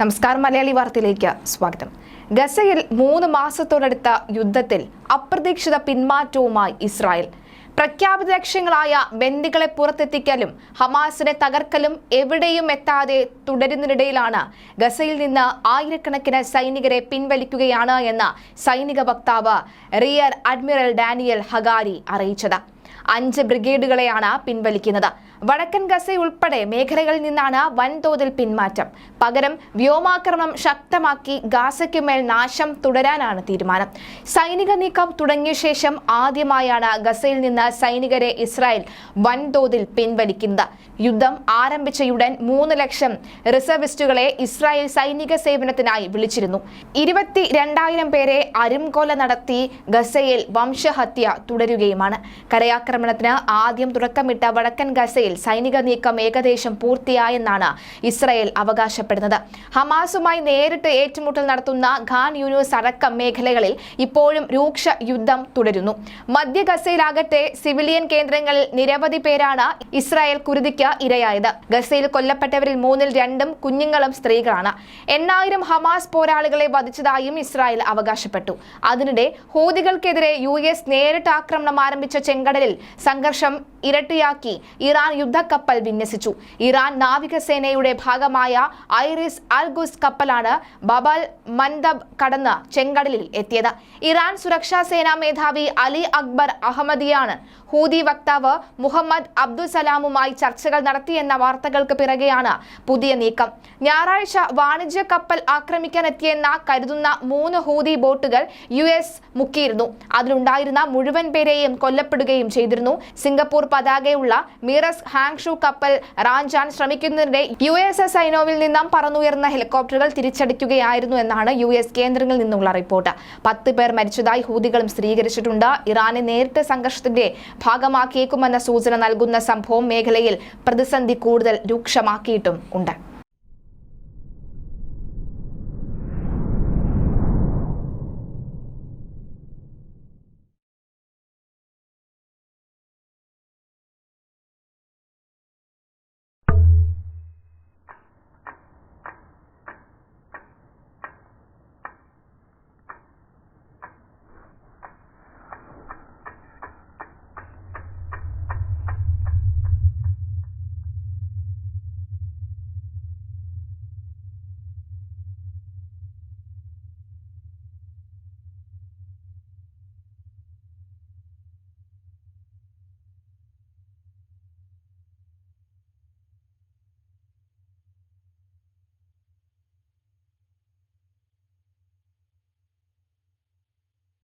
നമസ്കാരം മലയാളി വാർത്തയിലേക്ക് സ്വാഗതം. ഗസയിൽ മൂന്ന് മാസത്തോടടുത്ത യുദ്ധത്തിൽ അപ്രതീക്ഷിത പിന്മാറ്റവുമായി ഇസ്രായേൽ. പ്രഖ്യാപിത ലക്ഷ്യങ്ങളായ ബന്ദികളെ പുറത്തെത്തിക്കലും ഹമാസിനെ തകർക്കലും എവിടെയും എത്താതെ തുടരുന്നതിനിടയിലാണ് ഗസയിൽ നിന്ന് ആയിരക്കണക്കിന് സൈനികരെ പിൻവലിക്കുകയാണ് എന്ന് സൈനിക വക്താവ് റിയർ അഡ്മിറൽ ഡാനിയൽ ഹഗാരി അറിയിച്ചത്. അഞ്ച് ബ്രിഗേഡുകളെയാണ് പിൻവലിക്കുന്നത്. വടക്കൻ ഗസ ഉൾപ്പെടെ മേഖലകളിൽ നിന്നാണ് വൻതോതിൽ പിന്മാറ്റം. പകരം വ്യോമാക്രമണം ശക്തമാക്കി ഗാസയ്ക്കുമേൽ നാശം തുടരാനാണ് തീരുമാനം. സൈനിക നീക്കം തുടങ്ങിയ ശേഷം ആദ്യമായാണ് ഗസയിൽ നിന്ന് സൈനികരെ ഇസ്രായേൽ വൻതോതിൽ പിൻവലിക്കുന്നത്. യുദ്ധം ആരംഭിച്ചയുടൻ മൂന്ന് ലക്ഷം റിസർവിസ്റ്റുകളെ ഇസ്രായേൽ സൈനിക സേവനത്തിനായി വിളിച്ചിരുന്നു. ഇരുപത്തി രണ്ടായിരം പേരെ അരുംകൊല നടത്തി ഗസയിൽ വംശഹത്യ തുടരുകയുമാണ്. കരയാക്രമണത്തിന് ആദ്യം തുടക്കമിട്ട വടക്കൻ ഗസയിൽ സൈനിക നീക്കം ഏകദേശം പൂർത്തിയായെന്നാണ് ഇസ്രായേൽ അവകാശപ്പെടുന്നത്. ഹമാസുമായി നേരിട്ട് ഏറ്റുമുട്ടൽ നടത്തുന്ന ഖാൻ യൂണിവേഴ്സ് അടക്കം മേഖലകളിൽ ഇപ്പോഴും രൂക്ഷ യുദ്ധം തുടരുന്നു. മധ്യ ഗസയിലാകട്ടെ സിവിലിയൻ കേന്ദ്രങ്ങളിൽ നിരവധി പേരാണ് ഇസ്രായേൽ കുരുതിക്ക് ഇരയായത്. ഗസയിൽ കൊല്ലപ്പെട്ടവരിൽ മൂന്നിൽ രണ്ടും കുഞ്ഞുങ്ങളും സ്ത്രീകളാണ്. എണ്ണായിരം ഹമാസ് പോരാളികളെ വധിച്ചതായും ഇസ്രായേൽ അവകാശപ്പെട്ടു. അതിനിടെ ഹൂതികൾക്കെതിരെ യു എസ് നേരിട്ട് ആക്രമണം ആരംഭിച്ച ചെങ്കടലിൽ സംഘർഷം ഇരട്ടിയാക്കി. ഇറാൻ യുദ്ധക്കപ്പൽ വിന്യസിച്ചു. ഇറാൻ നാവികസേനയുടെ ഭാഗമായ ഐറിസ് അൽഗുസ് കപ്പലാണ് ബബൽ മൻദബ് കടന്ന് ചെങ്കടലിൽ എത്തിയത്. ഇറാൻ സുരക്ഷാ സേനാ മേധാവി അലി അക്ബർ അഹമ്മദിയാണ് ഹൂദി വക്താവ് മുഹമ്മദ് അബ്ദുസലാമുമായി ചർച്ചകൾ നടത്തിയെന്ന വാർത്തകൾക്ക് പിറകെയാണ് പുതിയ നീക്കം. ഞായറാഴ്ച വാണിജ്യ കപ്പൽ ആക്രമിക്കാൻ എത്തിയെന്ന കരുതുന്ന മൂന്ന് ഹൂദി ബോട്ടുകൾ യു എസ് മുക്കിയിരുന്നു. അതിലുണ്ടായിരുന്ന മുഴുവൻ പേരെയും കൊല്ലപ്പെടുകയും ചെയ്തിരുന്നു. സിംഗപ്പൂർ പതാകയുള്ള മീറസ് ഹാങ്ഷു കപ്പൽ റാഞ്ചാൻ ശ്രമിക്കുന്നതിനിടെ യു എസ് എസ് ഐനോവിൽ നിന്നും പറന്നുയർന്ന ഹെലികോപ്റ്ററുകൾ തിരിച്ചടിക്കുകയായിരുന്നു എന്നാണ് യു എസ് കേന്ദ്രങ്ങളിൽ നിന്നുള്ള റിപ്പോർട്ട്. പത്ത് പേർ മരിച്ചതായി ഹൂതികളും സ്ഥിരീകരിച്ചിട്ടുണ്ട്. ഇറാനെ നേരിട്ട് സംഘർഷത്തിന്റെ ഭാഗമാക്കിയേക്കുമെന്ന സൂചന നൽകുന്ന സംഭവം മേഖലയിൽ പ്രതിസന്ധി കൂടുതൽ രൂക്ഷമാക്കിയിട്ടും ഉണ്ട്.